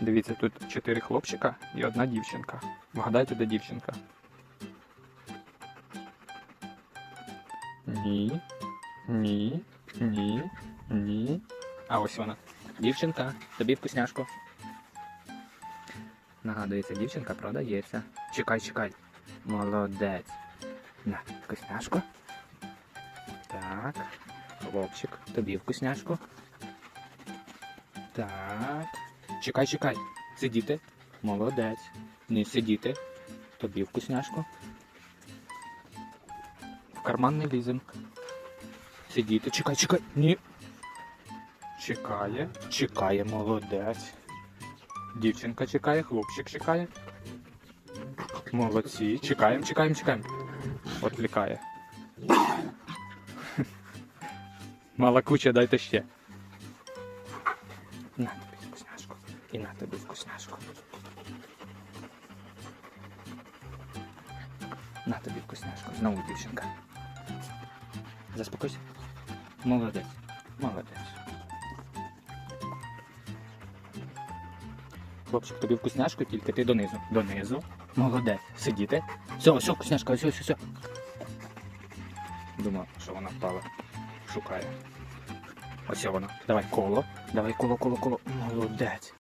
Дивіться, тут чотири хлопчика і одна дівчинка. Вгадайте, де дівчинка. Ні. Ні. Ні. Ні. А ось вона. Дівчинка, тобі вкусняшку. Нагадується, дівчинка продається. Чекай, чекай. Молодець. На, вкусняшку. Так. Хлопчик, тобі вкусняшку. Так. Чекай, чекай. Сидіти. Молодець. Не сидіти. Тобі вкусняшку. В карман не лізем. Сидіти. Чекай, чекай. Ні. Чекає. Чекає, молодець. Дівчинка чекає, хлопчик чекає. Молодці. Чекаємо, чекаємо, чекаємо. Отвлікає. Мала куча, дайте ще. На. І на тобі вкусняшку. На тобі вкусняшку. Знову дівчинка. Заспокойся. Молодець. Молодець. Хлопчик, тобі вкусняшку, тільки ти донизу. Донизу. Молодець. Сидіти. Все, все, вкусняшка, все, все, все. Думав, що вона впала. Шукає. Ось вона. Давай коло. Давай коло, коло, коло. Молодець.